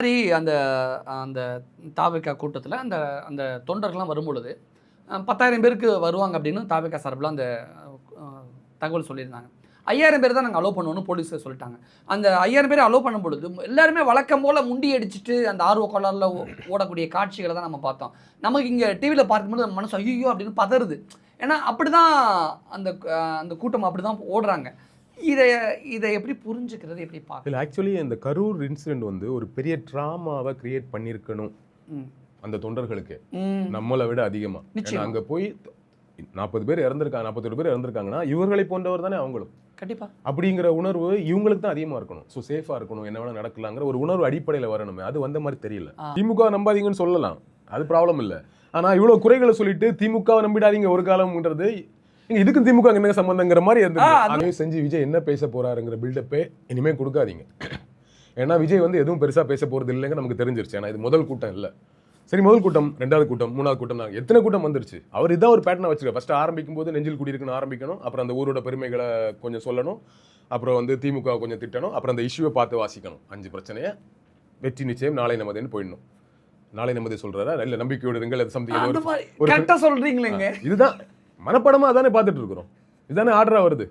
மாதிரி அந்த அந்த தாவிகா கூட்டத்தில் அந்த அந்த தொண்டர்கள்லாம் வரும்பொழுது பத்தாயிரம் பேருக்கு வருவாங்க அப்படின்னு தாவிகா சார்பில் அந்த தகவல் சொல்லியிருந்தாங்க. ஐயாயிரம் பேர் தான் நாங்கள் அலோவ் பண்ணுவோம்னு போலீஸ் சொல்லிட்டாங்க. அந்த ஐயாயிரம் பேர் அலோவ் பண்ணும் பொழுது எல்லாருமே வழக்கம் போல் முண்டி அடிச்சுட்டு அந்த ஆர்வ கோளாறில் ஓடக்கூடிய காட்சிகளை தான் நம்ம பார்த்தோம். நமக்கு இங்கே டிவியில் பார்க்கும்போது நம்ம மனசு ஐயோ அப்படின்னு பதறுது. ஏன்னா அப்படி தான் அந்த அந்த கூட்டம் அப்படி தான் ஓடுறாங்க. இதை இதை எப்படி புரிஞ்சுக்கிறது எப்படி பார்க்க இல்லை ஆக்சுவலி இந்த கரூர் இன்சிடென்ட் வந்து ஒரு பெரிய ட்ராமாவை கிரியேட் பண்ணியிருக்கணும். அந்த தொண்டர்களுக்கு. நம்மளை விட அதிகமா. ஏன்னா நிச்சயமா. அங்க போய் நாற்பது பேர் இறந்திருக்காங்க நாற்பத்தெட்டு பேர் இறந்திருக்காங்கன்னா இவர்களை போன்றவர் தானே அவங்களும். கண்டிப்பா. அப்படிங்கிற உணர்வு இவங்களுக்கு தான் அதிகமா இருக்கணும். ஸோ சேஃபா இருக்கணும் என்ன வேணா நடக்கலாங்கிற ஒரு உணர்வு அடிப்படையில வரணுமே. அது வந்த மாதிரி தெரியல. திமுக நம்பாதீங்கன்னு சொல்லலாம். அது ப்ராப்ளம் இல்ல. ஆனா இவ்வளவு குறைகளை சொல்லிட்டு திமுகவை நம்பிடாதீங்க ஒரு காலம்ன்றது இதுக்கும் திமுக என்ன சம்பந்தங்கிற மாதிரி இருந்தது. அதையும் செஞ்சு விஜய் என்ன பேச போறாருங்கிற பில்டப்பே இனிமே கொடுக்காதீங்க. ஏன்னா விஜய் வந்து எதுவும் பெருசா பேச போறது இல்லைங்க நமக்கு தெரிஞ்சிருச்சு. ஏன்னா இது முதல் கூட்டம் இல்ல. சரி முதல் கூட்டம் ரெண்டாவது கூட்டம் மூணாவது கூட்டம் நாங்க எத்தனை கூட்டம் வந்துருச்சு? அவர் இதான் ஒரு பேட்டர்னை வச்சிருக்க ஃபர்ஸ்ட் ஆரம்பிக்கும் போது நெஞ்சில் குடியிருக்குன்னு ஆரம்பிக்கணும். அப்புறம் அந்த ஊரோட பெருமைகளை கொஞ்சம் சொல்லணும். அப்புறம் வந்து திமுக கொஞ்சம் திட்டணும். அப்புறம் அந்த இஷ்யூவை பார்த்து வாசிக்கணும். அஞ்சு பிரச்சனையை. வெற்றி நிச்சயம் நாளை நமதுன்னு போயிடணும். நாளை நமது சொல்றாரா? இல்ல நம்பிக்கையோடு இருங்கள். அது சம்திங் ஒரு இதுதான். மனப்படமாக அதானே பார்த்துட்டு இருக்கிறோம். இதுதானே ஆர்டரா வருது.